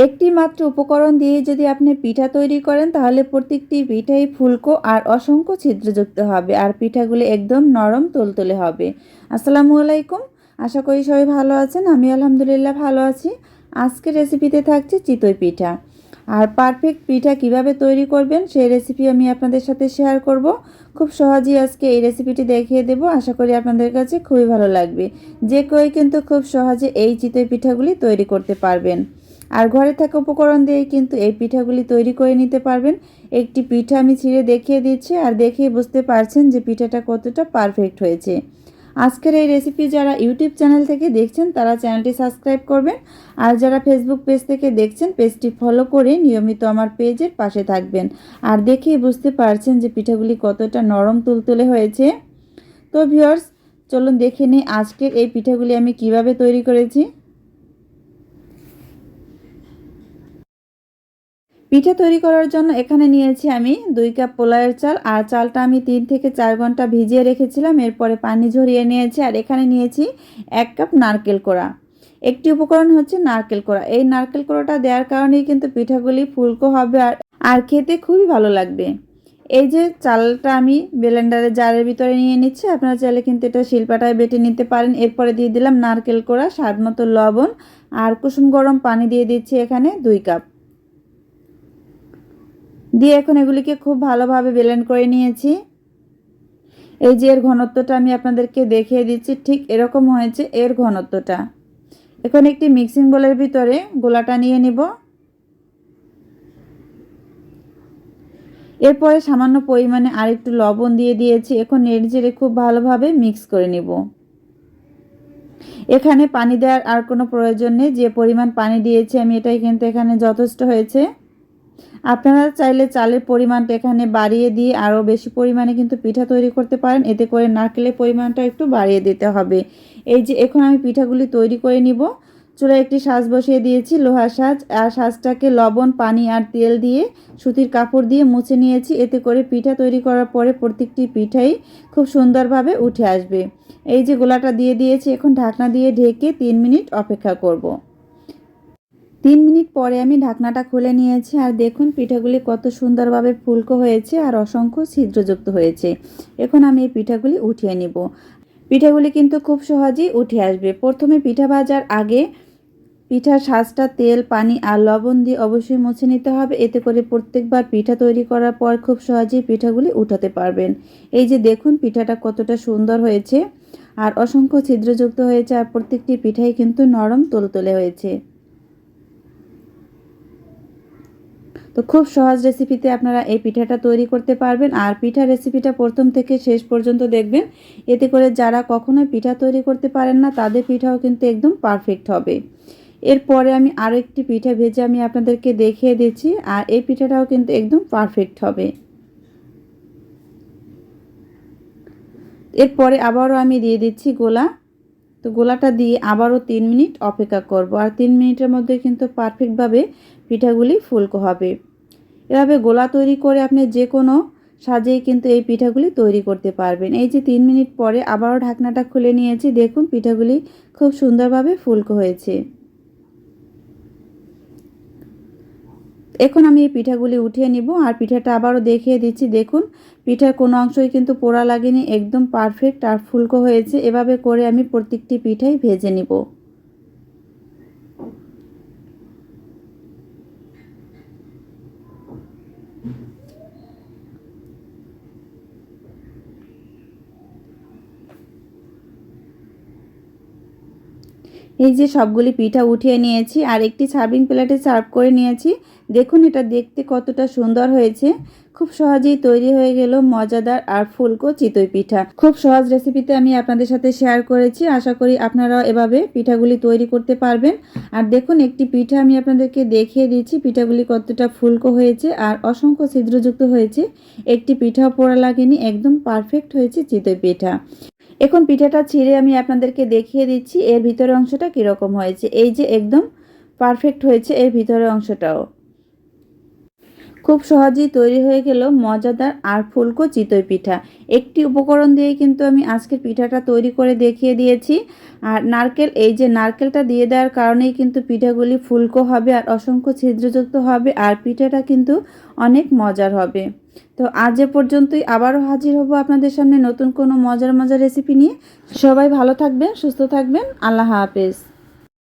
একটি মাত্র উপকরণ দিয়ে যদি আপনি পিঠা তৈরি করেন, তাহলে প্রত্যেকটি পিঠাই ফুলকো আর অসংখ্য ছিদ্রযুক্ত হবে আর পিঠাগুলি একদম নরম তুলতুলে হবে। আসসালামু আলাইকুম। আশা করি সবাই ভালো আছেন। আমি আলহামদুলিল্লাহ ভালো আছি। আজকের রেসিপিতে থাকছে চিতই পিঠা। আর পারফেক্ট পিঠা কীভাবে তৈরি করবেন, সেই রেসিপি আমি আপনাদের সাথে শেয়ার করব। খুব সহজেই আজকে এই রেসিপিটি দেখিয়ে দেব। আশা করি আপনাদের কাছে খুবই ভালো লাগবে। যে কেউই কিন্তু খুব সহজে এই চিতই পিঠাগুলি তৈরি করতে পারবেন। আর ঘরে থাকা উপকরণ দিয়ে কিন্তু এই পিঠাগুলি তৈরি করে নিতে পারবেন। একটি পিঠা আমি ছিঁড়ে দেখিয়ে দিচ্ছি আর দেখিয়ে বুঝতে পারছেন যে পিঠাটা কতটা পারফেক্ট হয়েছে। আজকের এই রেসিপি যারা ইউটিউব চ্যানেল থেকে দেখছেন, তারা চ্যানেলটি সাবস্ক্রাইব করবেন। আর যারা ফেসবুক পেজ থেকে দেখছেন পেজটি ফলো করে নিয়মিত আমার পেজের পাশে থাকবেন। আর দেখেই বুঝতে পারছেন যে পিঠাগুলি কতটা নরম তুলতুলে হয়েছে। তো ভিউয়ার্স চলুন দেখে নিই আজকের এই পিঠাগুলি আমি কীভাবে তৈরি করেছি। পিঠা তৈরি করার জন্য এখানে নিয়েছি আমি দুই কাপ পোলাওয়ের চাল, আর চালটা আমি তিন থেকে চার ঘণ্টা ভিজিয়ে রেখেছিলাম। এরপরে পানি ঝরিয়ে নিয়েছি, আর এখানে নিয়েছি এক কাপ নারকেল কোড়া। একটি উপকরণ হচ্ছে নারকেল কোড়া। এই নারকেল কোড়াটা দেওয়ার কারণেই কিন্তু পিঠাগুলি ফুলকো হবে, আর আর খেতে খুবই ভালো লাগবে। এই যে চালটা আমি ব্লেন্ডারে জারের ভিতরে নিয়ে নিচ্ছি, আপনারা চাইলে কিন্তু এটা শিল্পাটায় বেটে নিতে পারেন। এরপরে দিয়ে দিলাম নারকেল কোড়া স্বাদ মতো লবণ, আর কুসুম গরম পানি দিয়ে দিচ্ছি এখানে দুই কাপ। দিয়ে এখন এগুলিকে খুব ভালোভাবে ব্লেন্ড করে নিয়েছি। এই যে এর ঘনত্বটা আমি আপনাদেরকে দেখিয়ে দিচ্ছি, ঠিক এরকম হয়েছে এর ঘনত্বটা। এখন একটি মিক্সিং বোলের ভিতরে গোলাটা নিয়ে নিব। এরপরে সামান্য পরিমাণে আরেকটু লবণ দিয়ে দিয়েছি, এখন নেড়ে খুব ভালোভাবে মিক্স করে নিব। এখানে পানি দেওয়ার আর কোনো প্রয়োজন নেই, যে পরিমাণ পানি দিয়েছি আমি, এটাই কিন্তু এখানে যথেষ্ট হয়েছে। আপনারা চাইলে চালের পরিমাণটা এখানে বাড়িয়ে দিয়ে আরও বেশি পরিমাণে কিন্তু পিঠা তৈরি করতে পারেন। এতে করে নারকেলের পরিমাণটা একটু বাড়িয়ে দিতে হবে। এই যে এখন আমি পিঠাগুলি তৈরি করে নিব। চুলায় একটি সাজ বসিয়ে দিয়েছি, লোহার সাজ। আর সাজটাকে লবণ, পানি আর তেল দিয়ে সুতির কাপড় দিয়ে মুছে নিয়েছি। এতে করে পিঠা তৈরি করার পরে প্রত্যেকটি পিঠাই খুব সুন্দরভাবে উঠে আসবে। এই যে গোলাটা দিয়ে দিয়েছি, এখন ঢাকনা দিয়ে ঢেকে তিন মিনিট অপেক্ষা করব। তিন মিনিট পরে আমি ঢাকনাটা খুলে নিয়েছি আর দেখুন পিঠাগুলি কত সুন্দরভাবে ফুলকো হয়েছে আর অসংখ্য ছিদ্রযুক্ত হয়েছে। এখন আমি এই পিঠাগুলি উঠিয়ে নিব। পিঠাগুলি কিন্তু খুব সহজেই উঠে আসবে। প্রথমে পিঠা ভাজার আগে পিঠার সাজটা তেল, পানি আর লবণ দিয়ে অবশ্যই মুছে নিতে হবে। এতে করে প্রত্যেকবার পিঠা তৈরি করার পর খুব সহজেই পিঠাগুলি উঠাতে পারবেন। এই যে দেখুন পিঠাটা কতটা সুন্দর হয়েছে আর অসংখ্য ছিদ্রযুক্ত হয়েছে আর প্রত্যেকটি পিঠাই কিন্তু নরম, তোলতলে হয়েছে। তো খুব সহজ রেসিপিতে আপনারা এই পিঠাটা তৈরি করতে পারবেন। আর পিঠা রেসিপিটা প্রথম থেকে শেষ পর্যন্ত দেখবেন। এতে করে যারা কখনোই পিঠা তৈরি করতে পারেন না, তাদের পিঠাও কিন্তু একদম পারফেক্ট হবে। এরপরে আমি আরও একটি পিঠা ভেজে আমি আপনাদেরকে দেখিয়ে দিচ্ছি। আর এই পিঠাটাও কিন্তু একদম পারফেক্ট হবে। এরপরে আবারও আমি দিয়ে দিচ্ছি গোলা। তো গোলাটা দিয়ে আবারও তিন মিনিট অপেক্ষা করব। আর তিন মিনিটের মধ্যে কিন্তু পারফেক্টভাবে পিঠাগুলি ফুলকো হবে। এভাবে গোলা তৈরি করে আপনি যে কোনো সাজেই কিন্তু এই পিঠাগুলি তৈরি করতে পারবেন। এই যে তিন মিনিট পরে আবারও ঢাকনাটা খুলে নিয়েছি, দেখুন পিঠাগুলি খুব সুন্দরভাবে ফুলকো হয়েছে। এখন আমি এই পিঠাগুলি উঠিয়ে নিব আর পিঠাটা আবারও দেখিয়ে দিচ্ছি। দেখুন, পিঠার কোনো অংশই কিন্তু পোড়া লাগেনি, একদম পারফেক্ট আর ফুলকো হয়েছে। এভাবে করে আমি প্রত্যেকটি পিঠাই ভেজে নিব। এই যে সবগুলি পিঠা উঠিয়ে নিয়েছি, আর একটি সার্ভিং প্লেটে সার্ভ করে নিয়েছি। দেখুন এটা দেখতে কতটা সুন্দর হয়েছে। খুব সহজেই তৈরি হয়ে গেল মজাদার আর ফুলকো চিতই পিঠা। খুব সহজ রেসিপিতে আমি আপনাদের সাথে শেয়ার করেছি। আশা করি আপনারাও এভাবে পিঠাগুলি তৈরি করতে পারবেন। আর দেখুন, একটি পিঠা আমি আপনাদেরকে দেখিয়ে দিচ্ছি। পিঠাগুলি কতটা ফুলকো হয়েছে আর অসংখ্য ছিদ্রযুক্ত হয়েছে। একটি পিঠাও পোড়া লাগেনি, একদম পারফেক্ট হয়েছে চিতই পিঠা। এখন পিঠাটা ছিঁড়ে আমি আপনাদেরকে দেখিয়ে দিচ্ছি, এর ভিতরে অংশটা কীরকম হয়েছে। এই যে একদম পারফেক্ট হয়েছে এর ভিতরে অংশটাও। খুব সহজেই তৈরি হয়ে গেল মজাদার আর ফুলকো চিতই পিঠা। একটি উপকরণ দিয়ে কিন্তু আমি আজকের পিঠাটা তৈরি করে দেখিয়ে দিয়েছি। আর নারকেল, এই যে নারকেলটা দিয়ে দেওয়ার কারণেই কিন্তু পিঠাগুলি ফুলকো হবে আর অসংখ্য ছিদ্রযুক্ত হবে আর পিঠাটা কিন্তু অনেক মজার হবে। তো আজ এ পর্যন্তই আবারও হাজির হব আপনাদের সামনে নতুন কোনো মজার মজার রেসিপি নিয়ে। সবাই ভালো থাকবেন, সুস্থ থাকবেন, আল্লাহ হাফেজ।